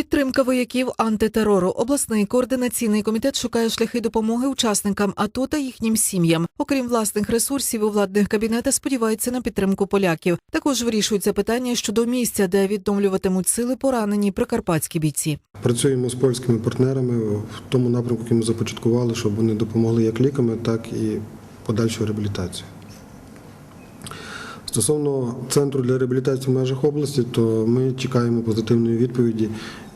Підтримка вояків антитерору. Обласний координаційний комітет шукає шляхи допомоги учасникам АТО та їхнім сім'ям. Окрім власних ресурсів, у владних кабінетах сподіваються на підтримку поляків. Також вирішується питання щодо місця, де відновлюватимуть сили поранені прикарпатські бійці. Працюємо з польськими партнерами в тому напрямку, який ми започаткували, щоб вони допомогли як ліками, так і подальшою реабілітацією. Стосовно центру для реабілітації в межах області, то ми чекаємо позитивної відповіді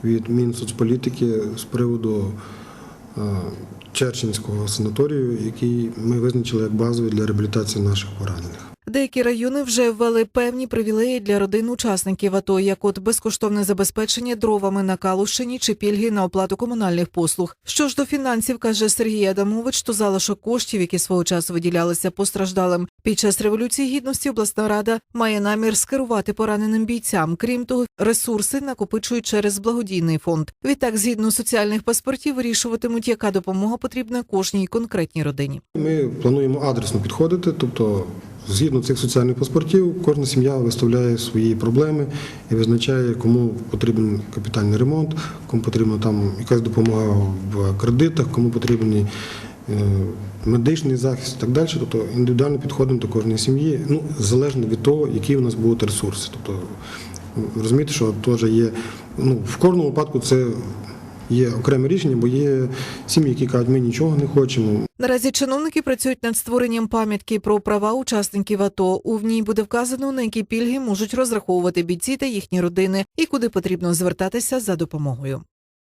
від Мінсоцполітики з приводу е, Черченського санаторію, який ми визначили як базовий для реабілітації наших поранених. Деякі райони вже ввели певні привілеї для родин учасників АТО, як от безкоштовне забезпечення дровами на Калущині чи пільги на оплату комунальних послуг. Що ж до фінансів, каже Сергій Адамович, то залишок коштів, які свого часу виділялися постраждалим під час революції гідності, обласна рада має намір скерувати пораненим бійцям. Крім того, ресурси накопичують через благодійний фонд. Відтак, згідно соціальних паспортів, вирішуватимуть, яка допомога потрібна кожній конкретній родині. Ми плануємо адресно підходити, тобто згідно цих соціальних паспортів, кожна сім'я виставляє свої проблеми і визначає, кому потрібен капітальний ремонт, кому потрібна там якась допомога в кредитах, кому потрібен е, медичний захист і так далі. Тобто індивідуально підходимо до кожної сім'ї, ну залежно від того, які у нас будуть ресурси. Тобто розумієте, що теж є ну в кожному випадку це. Є окреме рішення, бо є сім'ї, які кажуть, ми нічого не хочемо, Наразі чиновники працюють над створенням пам'ятки про права учасників АТО. У ній буде вказано, на які пільги можуть розраховувати бійці та їхні родини, і куди потрібно звертатися за допомогою.